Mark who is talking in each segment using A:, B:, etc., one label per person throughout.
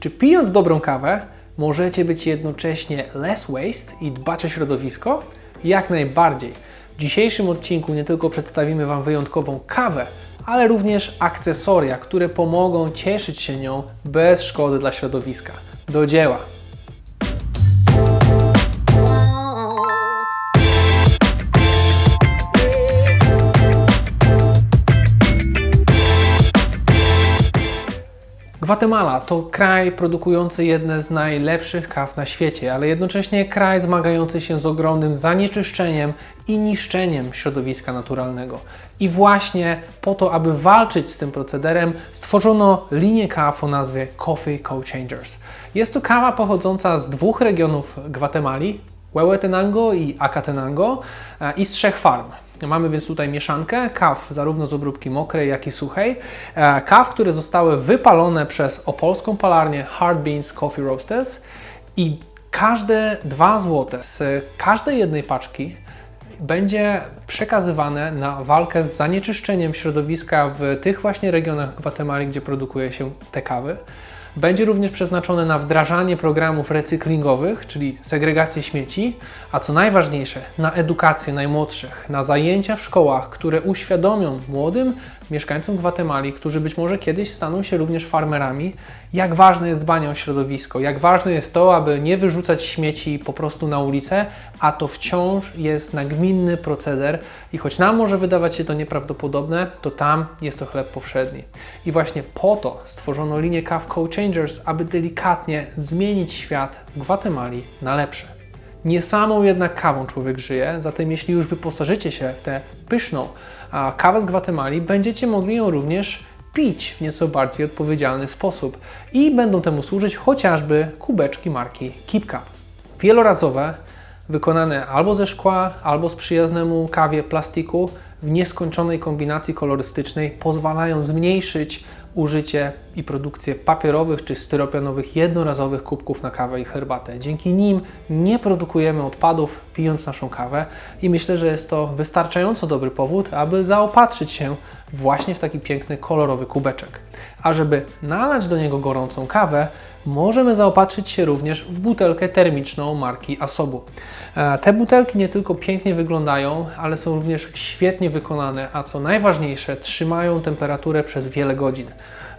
A: Czy pijąc dobrą kawę, możecie być jednocześnie less waste i dbać o środowisko? Jak najbardziej. W dzisiejszym odcinku nie tylko przedstawimy Wam wyjątkową kawę, ale również akcesoria, które pomogą cieszyć się nią bez szkody dla środowiska. Do dzieła! Gwatemala to kraj produkujący jedne z najlepszych kaw na świecie, ale jednocześnie kraj zmagający się z ogromnym zanieczyszczeniem i niszczeniem środowiska naturalnego. I właśnie po to, aby walczyć z tym procederem, stworzono linię kaw o nazwie Coffee Co Changers. Jest to kawa pochodząca z dwóch regionów Gwatemali, Huehuetenango i Acatenango e, i z trzech farm. Mamy więc tutaj mieszankę kaw zarówno z obróbki mokrej, jak i suchej. E, kaw, które zostały wypalone przez opolską palarnię Hard Beans Coffee Roasters i każde 2 zł z każdej jednej paczki będzie przekazywane na walkę z zanieczyszczeniem środowiska w tych właśnie regionach Gwatemali, gdzie produkuje się te kawy. Będzie również przeznaczone na wdrażanie programów recyklingowych, czyli segregację śmieci, a co najważniejsze, na edukację najmłodszych, na zajęcia w szkołach, które uświadomią młodym mieszkańcom Gwatemali, którzy być może kiedyś staną się również farmerami, jak ważne jest dbanie o środowisko, jak ważne jest to, aby nie wyrzucać śmieci po prostu na ulicę, a to wciąż jest nagminny proceder i choć nam może wydawać się to nieprawdopodobne, to tam jest to chleb powszedni. I właśnie po to stworzono linię Kaw Co-Changers, aby delikatnie zmienić świat Gwatemali na lepsze. Nie samą jednak kawą człowiek żyje, zatem jeśli już wyposażycie się w tę pyszną kawę z Gwatemali, będziecie mogli ją również pić w nieco bardziej odpowiedzialny sposób i będą temu służyć chociażby kubeczki marki Cup. Wielorazowe, wykonane albo ze szkła, albo z przyjaznemu kawie plastiku w nieskończonej kombinacji kolorystycznej pozwalają zmniejszyć użycie i produkcję papierowych czy styropianowych jednorazowych kubków na kawę i herbatę. Dzięki nim nie produkujemy odpadów pijąc naszą kawę i myślę, że jest to wystarczająco dobry powód, aby zaopatrzyć się właśnie w taki piękny kolorowy kubeczek. A żeby nalać do niego gorącą kawę, możemy zaopatrzyć się również w butelkę termiczną marki Asobu. E, te butelki nie tylko pięknie wyglądają, ale są również świetnie wykonane, a co najważniejsze, trzymają temperaturę przez wiele godzin.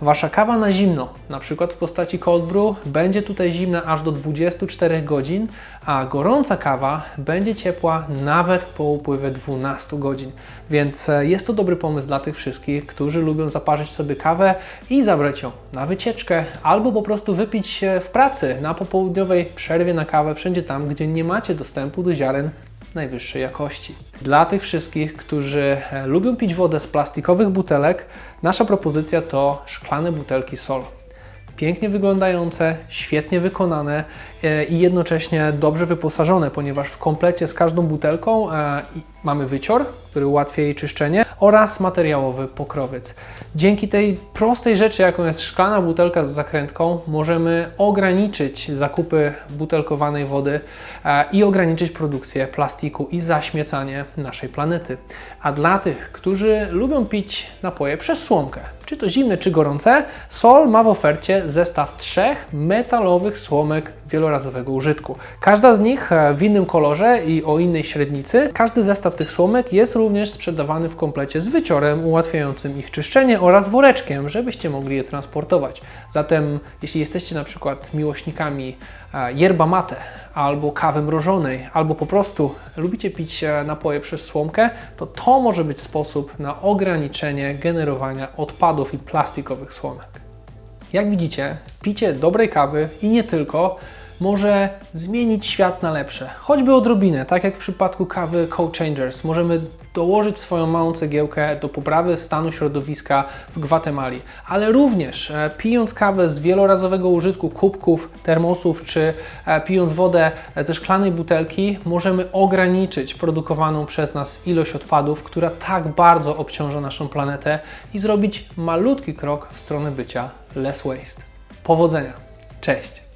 A: Wasza kawa na zimno, na przykład w postaci cold brew, będzie tutaj zimna aż do 24 godzin, a gorąca kawa będzie ciepła nawet po upływie 12 godzin. Więc e, jest to dobry pomysł dla tych wszystkich, którzy lubią zaparzyć sobie kawę i zabrać ją na wycieczkę, albo po prostu wypić w pracy na popołudniowej przerwie na kawę, wszędzie tam, gdzie nie macie dostępu do ziaren najwyższej jakości. Dla tych wszystkich, którzy e, lubią pić wodę z plastikowych butelek, nasza propozycja to szklane butelki Sol. Pięknie wyglądające, świetnie wykonane e, i jednocześnie dobrze wyposażone, ponieważ w komplecie z każdą butelką e, mamy wycior, który ułatwia jej czyszczenie oraz materiałowy pokrowiec. Dzięki tej prostej rzeczy, jaką jest szklana butelka z zakrętką, możemy ograniczyć zakupy butelkowanej wody e, i ograniczyć produkcję plastiku i zaśmiecanie naszej planety. A dla tych, którzy lubią pić napoje przez słomkę, czy to zimne, czy gorące, Sol ma w ofercie zestaw trzech metalowych słomek wielorazowego użytku. Każda z nich e, w innym kolorze i o innej średnicy. Każdy zestaw tych słomek jest również sprzedawany w komplecie z wyciorem ułatwiającym ich czyszczenie oraz woreczkiem, żebyście mogli je transportować. Zatem jeśli jesteście na przykład miłośnikami yerba mate albo kawy mrożonej, albo po prostu lubicie pić e, napoje przez słomkę, to to może być sposób na ograniczenie generowania odpadów i plastikowych słomek. Jak widzicie, picie dobrej kawy i nie tylko może zmienić świat na lepsze. Choćby odrobinę, tak jak w przypadku kawy Co Changers. Możemy dołożyć swoją małą cegiełkę do poprawy stanu środowiska w Gwatemali, ale również e, pijąc kawę z wielorazowego użytku kubków, termosów czy e, pijąc wodę ze szklanej butelki, możemy ograniczyć produkowaną przez nas ilość odpadów, która tak bardzo obciąża naszą planetę i zrobić malutki krok w stronę bycia less waste. Powodzenia. Cześć!